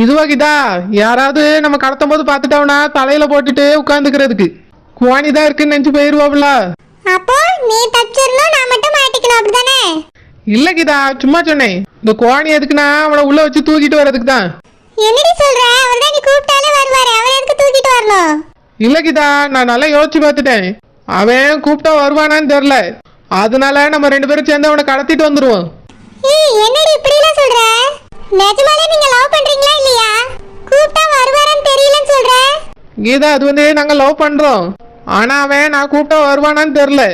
இதுவா கிதா யாராவது நம்ம கடத்தும் போது பார்த்துட்டோம்னா தலையில போட்டுட்டு உட்காந்துக்கிறதுக்கு குவாணி தான் இருக்குன்னு நினைச்சு போயிருவாப்ல அப்போ நீ தச்சிரணும் நான் மட்டும் மாட்டிக்கணும் அப்படிதானே? இல்ல கிதா சும்மா சொன்னேன். இந்த குவாணி எதுக்குன்னா அவனை உள்ள வச்சு தூக்கிட்டு வர்றதுக்கு தான். என்னடி சொல்ற? அவர் தான் நீ கூப்பிட்டாலே வருவாரு. அவர் எதுக்கு தூக்கிட்டு வரணும்? இல்ல கிதா நான் நல்லா யோசிச்சு பார்த்துட்டேன். அவன் கூப்பிட்டா வருவானான்னு தெரியல. அதனால நம்ம ரெண்டு பேரும் சேர்ந்து அவனை கடத்திட்டு வந்துருவோம். ஏய் என்னடி இப்படி எல்லாம் சொல்ற? நிஜமாலே நீங்க லவ் பண்றீங்களா இல்லையா? கூப்பிட்டா வருவாரான்னு தெரியலன்னு சொல்ற? கீதா அது வந்து நாங்க லவ் பண்றோம். ஆனா அவன் நான் கூப்பிட்டா வருவானான்னு தெரியல.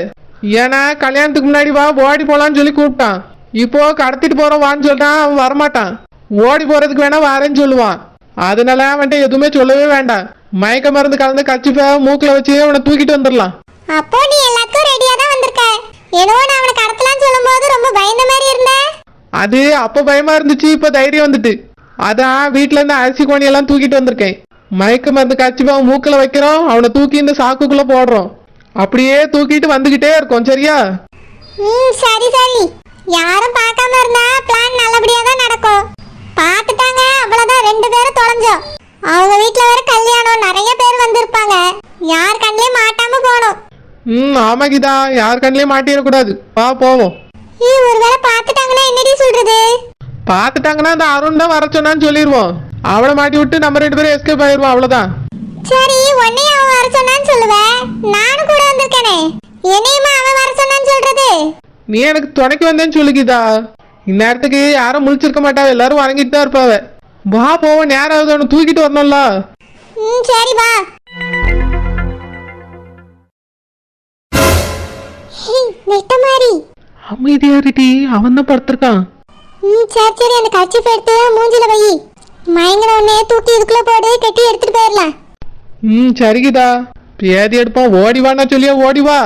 ஏன்னா கல்யாணத்துக்கு முன்னாடி வா ஓடி போலான்னு சொல்லி கூப்பிட்டான். இப்போ கடத்திட்டு போறோம் வான்னு சொல்லிட்டான் அவன் வரமாட்டான். ஓடி போறதுக்கு வேணா வரேன்னு சொல்லுவான். அதனால அவன்கிட்ட எதுவுமே சொல்லவே வேண்டாம். மயக்க மருந்து கலந்து கச்சிப்ப மூக்குல வச்சு அவனை தூக்கிட்டு வந்துடலாம். அப்போ நீ எல்லாத்துக்கும் ரெடியா தான் வந்திருக்க. என்னவோ நான் அவனை கடத்தலாம்னு சொல்லும்போது ரொம்ப பயந்த மாதிரி இருந்த? அது அப்ப பயமா இருந்துச்சு இப்ப தைரியம் வந்துட்டு. அதான் வீட்ல இருந்து அரிசி கோணி எல்லாம் தூக்கிட்டு வந்திருக்கேன். மயக்க மருந்து கச்சிப்பா மூக்குல வைக்கிறோம் அவனை தூக்கி இந்த சாக்குக்குள்ள போடுறோம். அப்படியே தூக்கிட்டு வந்துகிட்டே இருக்கோம் சரியா? ம் சரி சரி. யாரும் பார்க்காம இருந்தா பிளான் நல்லபடியா தான் நடக்கும். பார்த்துட்டாங்க அவ்வளவுதான். ரெண்டு பேரும் தொலைஞ்சோம். அவங்க வீட்ல வேற கல்யாணம் நிறைய பேர் வந்திருப்பாங்க. யார் கண்ணிலையும் மாட்டாம போகணும். ம் ஆமா கீதா. யார் கண்ணிலையும் மாட்டிடக்கூடாது. வா போவோம். ஏ ஒருவேளை பார்த்துட்டாங்கன்னா என்னடி சொல்றது? பார்த்துட்டாங்கன்னா அந்த அருண் தான் வர சொன்னான்னு சொல்லிடுவோம் அவனை மாட்டி விட்டு நம்ம ரெண்டு பேரும் எஸ்கேப் ஆயிடுவோம் அவ்வளவுதான். சரி உன்னையும் அவன் வர சொன்னான்னு சொல்லுவேன் நானும் கூட வந்திருக்கேனே. என்னையுமா அவன் வர சொன்னான்னு சொல்றது? நீ எனக்கு துணைக்கு வந்தேன்னு சொல்லு கீதா. இந்நேரத்துக்கு யாரும் முழிச்சிருக்க மாட்டா எல்லாரும் வணங்கிட்டு தான் இருப்பாவ. வா போவோம் நேரம் ஆகுது அவனை தூக்கிட்டு வரணும்ல. ம் சரி வா. ஹேய், நெட்ட மாதிரி அமைதியா இருடி அவன் தான் படுத்திருக்கான். ம் சரி சரி அந்த கர்ச்சிஃப் எடுத்து மூஞ்சில வை. மயங்கின உடனே தூக்கி இதுக்குள்ள போடு கட்டி எடுத்துட்டு போயிடலாம் ம் சரிகிதா பேதி எடுப்பான் ஓடி வான்னா சொல்லியா ஓடி வா.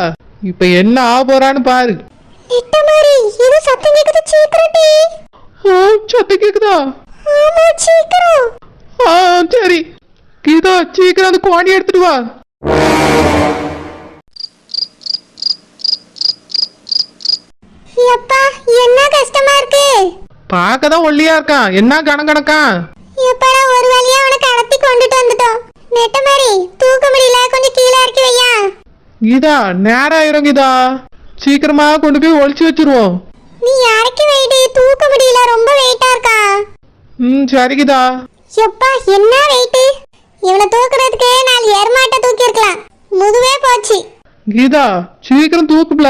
இப்ப என்ன ஆக போறான்னு பாரு. நெட்ட மாதிரி இது சத்தம் கேக்குது சீக்கிரம் டி ஆ, சத்தம் கேக்குதா? ஆமா சீக்கிரம். ஆ சரி. கீதா சீக்கிரம் அந்த கோணி எடுத்துட்டு வா எப்பா என்ன கஷ்டமா இருக்கு பார்க்க தான் ஒல்லியா இருக்கான் என்ன கணம் கணக்கான் எப்படா ஒரு வழியா அவனை கடத்தி கொண்டுட்டு வந்துட்டோம். நெட்ட மாதிரி தூக்க முடியல கொஞ்சம் கீழே இறக்கி வையா. கீதா நேரம் ஆயிரும் கீதா சீக்கிரமா கொண்டு போய் ஒளிச்சு வச்சிருவோம். நீ இறக்கி வைடி தூக்க முடியல ரொம்ப வெயிட்டா இருக்கா? ம் சரி கீதா எப்பா என்ன வெயிட் இவனை தூக்குறதுக்கு நாலு எருமாட்டை தூக்கி இருக்கலாம் முதுவே போச்சு. கீதா சீக்கிரம் தூக்குப்ல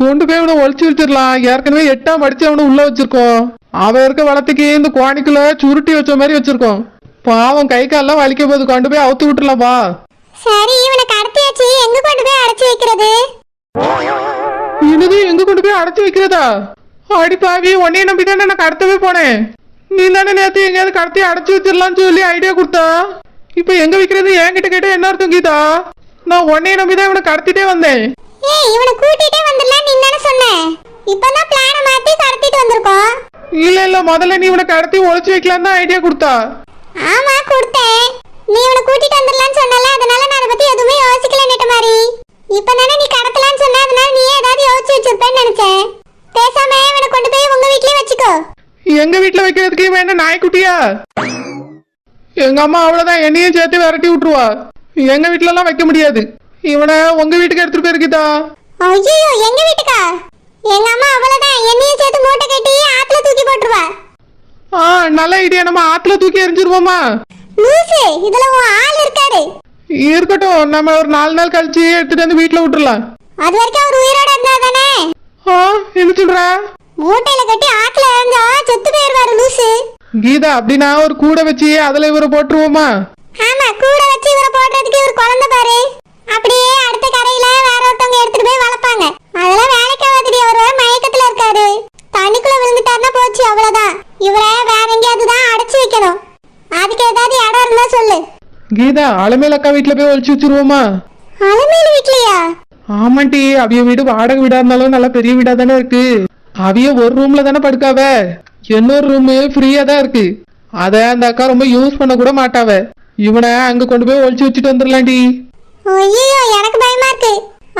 கொண்டு போய் அவனை ஒளிச்சு வச்சிடலாம் ஏற்கனவே எட்டாம் படிச்சு அவனை உள்ள வச்சிருக்கோம். அவன் இருக்க வளத்துக்கு இந்த கோணிக்குள்ள சுருட்டி வச்ச மாதிரி வச்சிருக்கோம். பாவம் கை கால்லாம் வலிக்க போது கொண்டு போய் அவுத்து விட்டுலாம் வா. சரி இவனை கடத்தியாச்சு. எங்க கொண்டு போய் அடைச்சு வைக்கிறது? என்னது எங்க கொண்டு போய் அடைச்சு வைக்கிறதா? அடி பாவி உன்னைய நம்பி தானே நான் கடத்தவே போனேன். நீ தானே நேத்து எங்கேயாவது கடத்தி அடைச்சு வச்சிடலாம்னு சொல்லி ஐடியா கொடுத்தா? இப்ப எங்க வைக்கிறது? என்கிட்ட கேட்டா என்ன அர்த்தம் கீதா? நான் உன்னைய நம்பி தான் இவனை கடத்திட்டே வந்தேன். ஏய் இவனை கூட்டிட்டே வந்துடலாம் நீ தானே சொன்ன. இப்பதான் பிளான இல்ல இல்ல முதல்ல நீ இவனை கடத்தி ஒளிச்சு வைக்கலாம் தான் ஐடியா கொடுத்தா. ஆமா கொடுத்தேன். நீ இவனை கூட்டிட்டு வந்துடலாம்னு சொன்னல அதனால நான் அதை பத்தி எதுவுமே யோசிக்கல நெட்ட மாதிரி இப்பதானே நீ கடத்தலாம்னு சொன்ன அதனால நீ ஏதாவது யோசிச்சு வச்சிருப்பேன்னு நினைச்சேன். பேசாம இவனை கொண்டு போய் உங்க வீட்லயே வச்சுக்கோ. எங்க வீட்டுல வைக்கிறதுக்கு என்ன நாய்க்குட்டியா? எங்க அம்மா அவ்வளவுதான் என்னையும் சேர்த்து விரட்டி விட்டுருவா. எங்க வீட்டுல எல்லாம் வைக்க முடியாது. இவனை உங்க வீட்டுக்கு எடுத்துட்டு போயிருக்குதா? ஐயோ எங்க வீட்டுக்கா? எங்க அம்மா அவ்வளவுதான். என்னையும் சேர்த்து மூட்டை கட்டி ஆத்துல தூக்கி போட்டுருவா. ஆ நல்ல ஐடியா நம்ம ஆத்துல தூக்கி எரிஞ்சிருவோமா லூசு இதுல உன் ஆள் இருக்காரு. இருக்கட்டும் நம்ம ஒரு நாலு நாள் கழிச்சு எடுத்துட்டு வந்து வீட்டுல விட்டுறலாம். அது வரைக்கும் அவர் உயிரோட இருந்தா தானே ஆ என்ன சொல்ற? மூட்டையில கட்டி ஆத்துல இறந்தா செத்து போயிருவாரு லூசு. கீதா அப்படின்னா ஒரு கூடை வச்சு அதுல இவரை போட்டுருவோமா ஆமா கூட வச்சு இவரை போடுறதுக்கு இவர் குழந்தை பாரு அப்படியே அடுத்த கரையில வேற ஒருத்தவங்க எடுத்துட்டு போய் வளர்ப்பாங்க அதெல்லாம் வேலைக்கு ஆகாதுடி அவர் வேற மயக்கத்துல இருக்காரு தண்ணிக்குள்ள விழுந்துட்டாருன்னா போச்சு அவ்வளவுதான் இவரை வேற எங்கேயாவது தான் அடைச்சு வைக்கணும் அதுக்கு ஏதாவது இடம் இருந்தா சொல்லு கீதா அலமேல் அக்கா வீட்டுல போய் ஒழிச்சு வச்சிருவோமா? அலமேலு வீட்லயா? ஆமாண்டி அவிய வீடு வாடகை வீடா இருந்தாலும் நல்ல பெரிய வீடா தானே இருக்கு. அவிய ஒரு ரூம்ல தானே படுக்காவ? இன்னொரு ரூம் ஃப்ரீயா தான் இருக்கு. அத அந்த அக்கா ரொம்ப யூஸ் பண்ண கூட மாட்டாவ. இவனை அங்க கொண்டு போய் ஒழிச்சு வச்சுட்டு வந்துடலாம்டி ஐயோ எனக்கு பயமா இருக்கு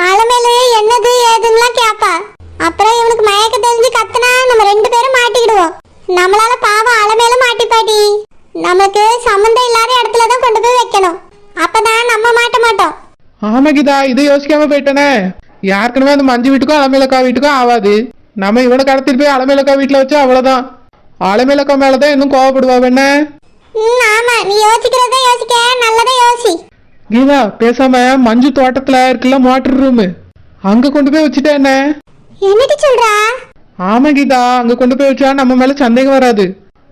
அலமேலு என்னது ஏதுன்னுலாம் கேப்பா அப்புறம் இவனுக்கு மயக்க தெரிஞ்சு கத்துனா நம்ம ரெண்டு பேரும் மாட்டிக்கிடுவோம் நம்மளால பாவம் அலமேல மாட்டிப்பாடி நமக்கு ஆமா கீதா இது யோசிக்காம போயிட்டேனே. யாருக்குமே அந்த மஞ்சு வீட்டுக்கும் அலமேலக்கா வீட்டுக்கும் ஆகாது நம்ம இவனை கடத்திட்டு போய் அலமேலக்கா வீட்டுல வச்சு அவ்வளவுதான். அலமேலக்கா மேலதான் இன்னும் கோவப்படுவா என்ன? ஆமா. நீ யோசிக்கிறத யோசிக்க. நல்லதா யோசி. கீதா பேசாம மஞ்சு தோட்டத்துல இருக்குல்ல மோட்டர் ரூம் அங்க கொண்டு போய் வச்சுட்டேன் என்ன? என்னடி சொல்றா? ஆமா கீதா அங்க கொண்டு போய் வச்சா நம்ம மேல சந்தேகம் வராது.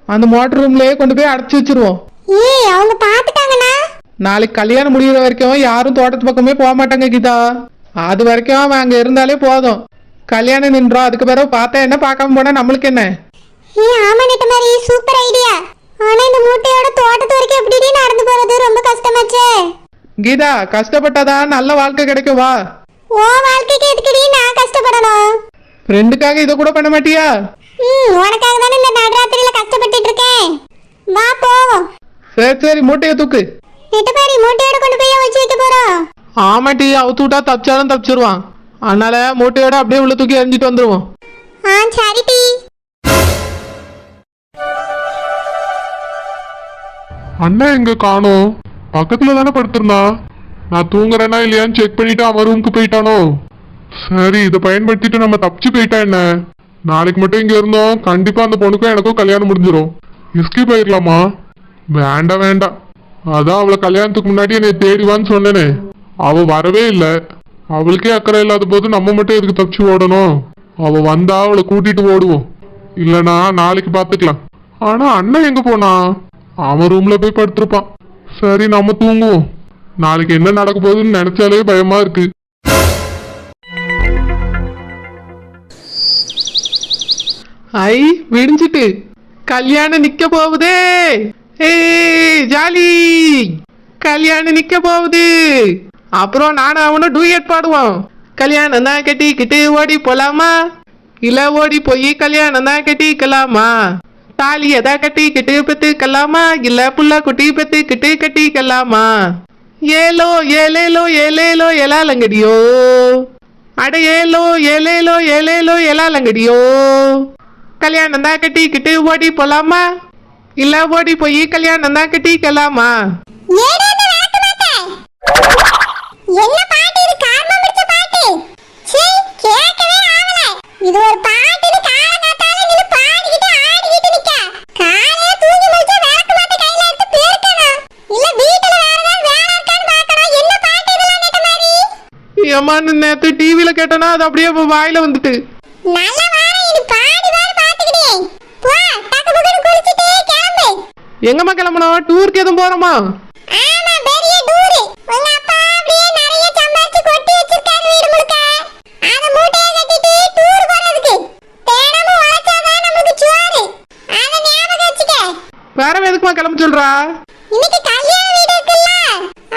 அந்த மோட்டர் ரூம்லயே கொண்டு போய் அடைச்சு வச்சிருவோம். ஏய் அவங்க பாத்துட்டாங்கனா நாளைக்கு கல்யாணம் முடிகிற வரைக்கும் யாரும் தோட்டத்து பக்கமே போக மாட்டாங்க கீதா. அது வரைக்கும் அவன் அங்க இருந்தாலே போதும். கல்யாணம் நின்றோம் அதுக்கு பிறகு பார்த்தா என்ன பார்க்காம போனா நம்மளுக்கு என்ன? ஏய் ஆமா நெட்ட மாதிரி சூப்பர் ஐடியா ஆனா இந்த மூட்டையோட தோட்டத்து வரைக்கும் எப்படி நடந்து போறது? ரொம்ப கஷ்டமாச்சே. கீதா கஷ்டப்பட்டாதான் நல்ல வாழ்க்கை கிடைக்கும் வா. ஓ வாழ்க்கைக்கு எதுக்குடி நான் கஷ்டப்படணும்? ஃப்ரெண்டுக்காக இதை கூட பண்ண மாட்டியா? ம் உனக்காக தானே இந்த நடுராத்திரியில கஷ்டப்பட்டுட்டு இருக்கேன். வா போவோம். சரி சரி மூட்டையை தூக்கு. நெட்ட மாதிரி மூட்டையோட கொண்டு போய் வச்சு வைக்க போறோம் ஆமாட்டி அவுத்து விட்டா தப்பிச்சாலும் தப்பிச்சிருவான். அதனால மூட்டையோட அப்படியே உள்ள தூக்கி எறிஞ்சிட்டு வந்துருவோம். ஆ சரி டி. அண்ணன் எங்க காணோம்? பக்கத்துல தானே படுத்திருந்தா? நான் தூங்குறேனா இல்லையான்னு செக் பண்ணிட்டு அவன் ரூமுக்கு போயிட்டானோ? சரி இதை பயன்படுத்திட்டு நம்ம தப்பிச்சு போயிட்டா என்ன? நாளைக்கு மட்டும் இங்க இருந்தோம். கண்டிப்பா அந்த பொண்ணுக்கும் எனக்கும் கல்யாணம் முடிஞ்சிரும். எஸ்கேப் ஆயிடலாமா வேண்டாம் வேண்டாம். அதான் அவளை கல்யாணத்துக்கு முன்னாடி என்னை தேடிவான்னு சொன்னேனே. அவ வரவே இல்லை. அவளுக்கே அக்கறை இல்லாத போது நம்ம மட்டும் எதுக்கு தப்பிச்சு ஓடணும்? அவ வந்தா அவளை கூட்டிட்டு ஓடுவோம். இல்லனா நாளைக்கு பாத்துக்கலாம். ஆனா அண்ணன் எங்க போனா? அவன் ரூம்ல போய் படுத்திருப்பான். சரி நம்ம தூங்குவோம். நாளைக்கு என்ன நடக்க போகுதுன்னு நினைச்சாலே பயமா இருக்கு. ஐ விடிஞ்சிட்டு. கல்யாணம் நிக்க போகுதே. ஏய் ஜாலி. கல்யாணம் நிக்க போகுது. அப்புறம் நானும் அவனும் டூயட் பாடுவோம். கல்யாணம் தான் கட்டிக்கிட்டு ஓடி போலாமா? இல்ல ஓடி போய் கல்யாணம் தான் கட்டிக்கலாமா? தாலி எதா கட்டிக்கிட்டு பெத்துக்கலாமா? இல்ல புள்ள குட்டி பெத்துக்கிட்டு கட்டிக்கலாமா? ஏலோ ஏலேலோ ஏலேலோ எலாலங்கடியோ அட ஏலோ ஏலேலோ ஏலேலோ எலாலங்கடியோ கல்யாணம் தான் கட்டிக்கிட்டு ஓடி போலாமா? இல்ல ஓடி போய் கல்யாணம் தான் கட்டிக்கலாமா ஏடா இந்த விளக்கு மாத்த என்ன பாட்டு இது? ஒரு பாட்டுன்னு காலங்காத்தால நின்னு பாடிக்கிட்டு ஆடிக்கிட்டு நிக்க. காலையில தூங்கி முடிச்சா விளக்கு மாத்த கையில எடுத்து பெருக்கணும். இல்ல வீட்டுல வேற ஏதாவது வேலை இருக்கான்னு என்ன பாட்டு இதெல்லாம் நேத்த மாதிரி? ஏமான்னு நேத்து டிவில கேட்டனா அது அப்படியே வாயில வந்துட்டு. நல்ல வாரம் இது பாடி பாடி பாத்துக்கிட்டே போ டக்கு புக்குன்னு குளிச்சிட்டு கிளம்பு எங்கம்மா கிளம்பணும் டூருக்கு எதுவும் போறோமா ஆமா பெரிய டூரு உங்க அப்பா அப்படியே நிறைய சம்பாரிச்சு கொட்டி வச்சிருக்காரு வீடு முழுக்க அத மூட்டையை கட்டிட்டு டூர் போறதுக்கு தினமும் உழைச்சாதான் நமக்கு சோறு. அத ஞாபகம் வச்சுக்க. வேற எதுக்குமா கிளம்ப சொல்றா? இன்னைக்கு கல்யாண வீடு இருக்குல்ல.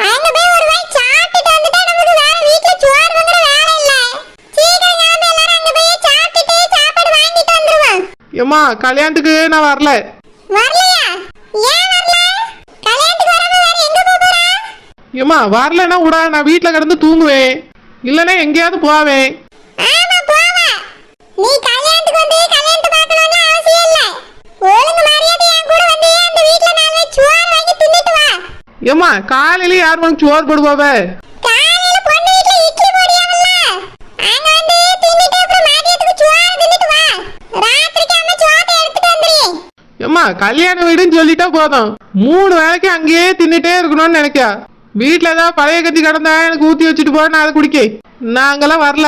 அங்க போய் ஒரு வாய் சாப்பிட்டுட்டு வந்துட்டா நமக்கு வேற வீட்ல சோறு வாங்குற வேலை இல்ல. சீக்கிரம் கிளம்பி எல்லாரும் அங்க போய் சாப்பிட்டுட்டு சாப்பாடு வாங்கிட்டு வந்துருவோம் ஏம்மா கல்யாணத்துக்கு நான் வரல. வரலையா? ஏம்மா வரலன்னா விடா நான் வீட்டில் கிடந்து தூங்குவேன். இல்லைன்னா எங்கேயாவது போவேன் ஆமா போவா. நீ கல்யாணத்துக்கு வந்து கல்யாணத்தை பார்க்கணும்னு அவசியம் இல்ல ஒழுங்கு மரியாதை என் கூட வந்து அந்த வீட்ல நாலு சோறு வாங்கி தின்னுட்டு வா ஏம்மா காலையில யார் உனக்கு சோறு போடுவாவே காலையில பொண்ணு வீட்ல இட்லி போடியாவல்ல அங்க வந்து தின்னுட்டு அப்புறம் மதியத்துக்கு சோறு தின்னுட்டு வா ராத்திரிக்கு அம்மா சோத்தை எடுத்துட்டு வந்துரு ஏம்மா கல்யாண வீடுன்னு சொல்லிட்டா போதும். மூணு வேளைக்கு அங்கேயே தின்னுட்டே இருக்கணும்னு நினைக்கா வீட்டில் ஏதாவது பழைய கஞ்சி கிடந்தா எனக்கு ஊற்றி வச்சுட்டு போ நான் அதை குடிக்க நாங்கெல்லாம் வரல.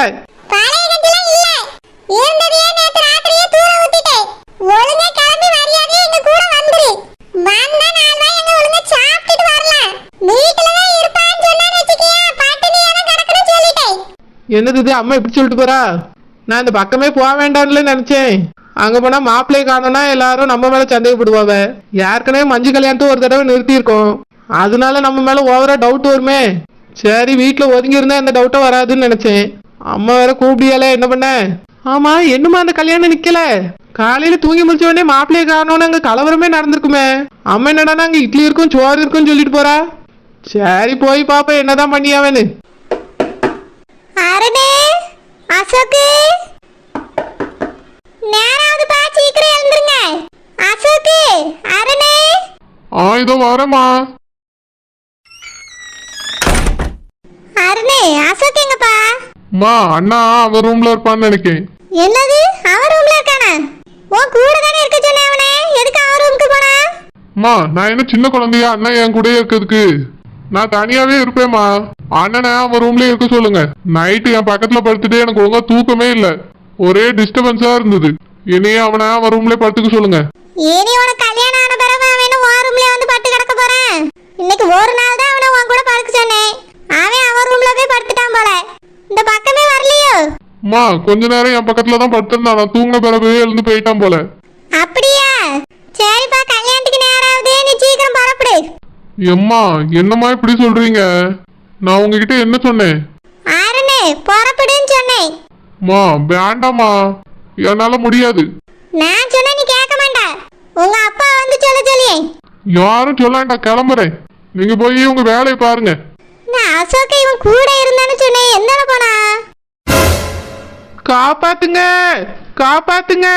என்னது அம்மா இப்படி சொல்லிட்டு போறா? நான் இந்த பக்கமே போக வேண்டாம்னு நினைச்சேன். அங்க போனா மாப்பிள்ளையை காணோம்னா எல்லாரும் நம்ம மேல சந்தேகப்படுவாங்க. ஏற்கனவே மஞ்சு கல்யாணத்தை ஒரு தடவை நிறுத்தியிருக்கோம். அதனால நம்ம மேல ஓவரா டவுட் வருமே. சரி வீட்டுல ஒதுங்கி இருந்தா எந்த டவுட்டும் வராதுன்னு நினைச்சேன். அம்மா வேற கூப்பிடியால என்ன பண்ண? ஆமா என்னமா அந்த கல்யாணம் நிக்கல? காலையில தூங்கி முடிச்ச உடனே மாப்பிள்ளையை காணோம்னு அங்க கலவரமே நடந்திருக்குமே. அம்மா என்னடா அங்க இட்லி இருக்கும் சோறு இருக்கும்னு சொல்லிட்டு போறா? சரி போய் பாப்பா என்னதான் பண்ணியாவேன்னு அருணே அசோக்கு நேராவது பா சீக்கிரம் எழுந்துருங்க அசோக்கு அருணே. ஆ இதோ வரேம்மா. அருணே அசோக் எங்கப்பா அம்மா அண்ணா அவன் ரூம்ல இருப்பான்னு நினைக்கேன். என்னது? அவன் ரூம்ல இருக்கானா? உன் கூட தானே இருக்க சொன்னேன் அவனே. எதுக்கு அவன் ரூமுக்கு போனா? அம்மா நான் என்ன சின்ன குழந்தையா? அண்ணன் என் கூடயே இருக்கிறதுக்கு. நான் தனியாவே இருப்பேம்மா. அண்ணனை அவன் ரூம்லயே இருக்க சொல்லுங்க. நைட்டு என் பக்கத்துல படுத்துட்டு எனக்கு ஒழுங்கா தூக்கமே இல்ல. ஒரே டிஸ்டர்பன்ஸா இருந்தது. இனியே அவனை அவன் ரூம்லயே படுத்துக்க சொல்லுங்க. இனி உனக்கு கல்யாணம் ஆன பிறகு அவன் என்ன உன் ரூம்ல வந்து படுத்து கிடக்க போறான்? இன்னைக்கு ஒரு நாள் தான் அவனை உன் கூட படுக்க சொன்னேன். அவன் அவன் ரூம்ல போய் படுத்துட்டான் போல. இந்த பக்கமே வரலையோ? அம்மா கொஞ்ச நேரம் என் பக்கத்துல தான் படுத்திருந்தான். நான் தூங்கின பிறகு எழுந்து போயிட்டான் போல. அப்படியா? சரிப்பா கல்யாணத்துக்கு நேரம் ஆகுது நீ சீக்கிரம் புறப்படு. எம்மா என்னம்மா இப்படி சொல்றீங்க? நான் உங்ககிட்ட என்ன சொன்னேன்? ஆறுன்னு புறப்படுன்னு சொன்னேன். அம்மா வேண்டாம்மா. என்னால முடியாது. நான் சொன்னா நீ கேட்க மாட்டா. உங்க அப்பா வந்து சொல்ல சொல்லியே. யாரும் சொல்லாண்டா கிளம்புறேன். நீங்க போய் உங்க வேலையை பாருங்க. நான் அசோக் இவன் கூட இருந்தான்னு சொன்னேன். எந்தால போனா? காப்பாத்துங்க காப்பாத்துங்க.